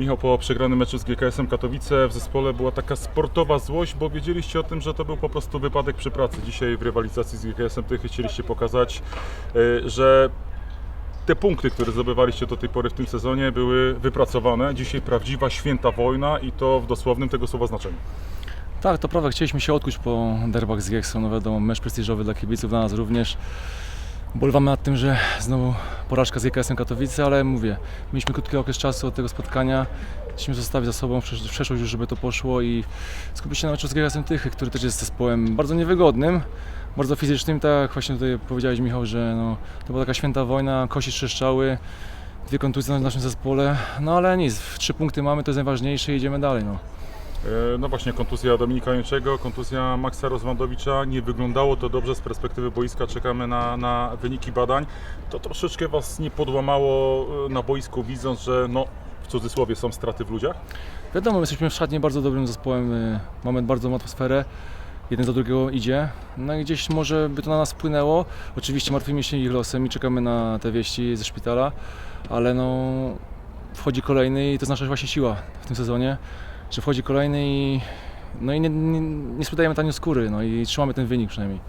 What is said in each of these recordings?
Michał, po przegranym meczu z GKS-em Katowice w zespole była taka sportowa złość, bo wiedzieliście o tym, że to był po prostu wypadek przy pracy. Dzisiaj w rywalizacji z GKS-em Tychy chcieliście pokazać, y, że te punkty, które zdobywaliście do tej pory w tym sezonie były wypracowane. Dzisiaj prawdziwa święta wojna i to w dosłownym tego słowa znaczeniu. Tak, to prawda, chcieliśmy się odkuć po derbach z Gieksą, no wiadomo, mecz prestiżowy dla kibiców, dla nas również. Bolewamy nad tym, że znowu porażka z GKS-em Katowice, ale mówię, mieliśmy krótki okres czasu od tego spotkania, chcieliśmy zostawić za sobą przesz- przeszłość już, żeby to poszło i skupić się na meczu z GKS-em Tychy, który też jest zespołem bardzo niewygodnym, bardzo fizycznym, tak właśnie tutaj powiedziałeś Michał, że no, to była taka święta wojna, kości trzeszczały, dwie kontuzje w naszym zespole, no ale nic, trzy punkty mamy, to jest najważniejsze i idziemy dalej. No. E, No właśnie, kontuzja Dominika Jęczego, kontuzja Maxa Rozwandowicza. Nie wyglądało to dobrze z perspektywy boiska. Czekamy na, na wyniki badań. To troszeczkę Was nie podłamało e, na boisku, widząc, że no, w cudzysłowie są straty w ludziach? Wiadomo, my jesteśmy w szatni bardzo dobrym zespołem, y, mamy bardzo dobrą atmosferę, jeden za drugiego idzie, no i gdzieś może by to na nas wpłynęło. Oczywiście martwimy się ich losem i czekamy na te wieści ze szpitala, ale no wchodzi kolejny i to jest nasza właśnie siła w tym sezonie, że wchodzi kolejny i no i nie, nie, nie sprzedajemy tanio skóry, no i trzymamy ten wynik przynajmniej.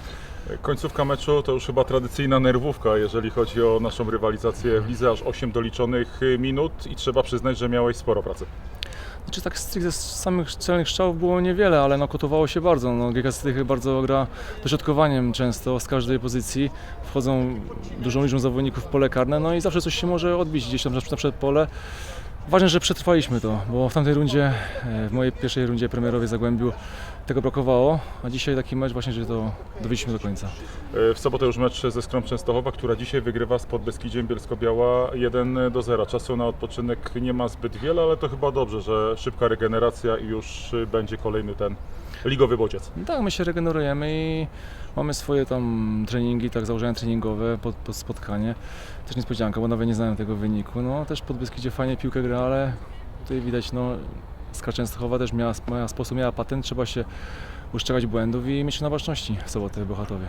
Końcówka meczu to już chyba tradycyjna nerwówka, jeżeli chodzi o naszą rywalizację w lidze. Aż 8 doliczonych e, minut i trzeba przyznać, że miałeś sporo pracy. Znaczy tak stricte z samych celnych strzałów było niewiele, ale no kotowało się bardzo. No, GKS Tychy bardzo gra dośrodkowaniem często z każdej pozycji. Wchodzą dużą liczbą zawodników w pole karne, no i zawsze coś się może odbić gdzieś tam na przed pole. Ważne, że przetrwaliśmy to, bo w tamtej rundzie, e, w mojej pierwszej rundzie premierowej Zagłębiu tego brakowało, a dzisiaj taki mecz właśnie, że to dowiedzieliśmy do końca. E, W sobotę już mecz ze Skrom Częstochowa, która dzisiaj wygrywa z Podbeskidziem Bielsko-Biała 1 do 0. Czasu na odpoczynek nie ma zbyt wiele, ale to chyba dobrze, że szybka regeneracja i już e, będzie kolejny ten ligowy bodziec. Tak, my się regenerujemy i mamy swoje tam treningi, tak założenia treningowe pod, pod spotkanie. Też niespodzianka, bo nawet nie znałem tego wyniku. No też pod Beskidzie fajnie piłkę gra, ale tutaj widać, no Skra Częstochowa też miała, miała sposób, miała patent, trzeba się uszczekać błędów i mieć na baczności w sobotę w Bełchatowie.